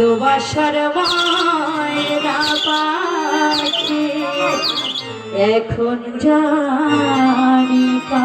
ভালোবাসার মায়েরা পাখি এখন জানি পা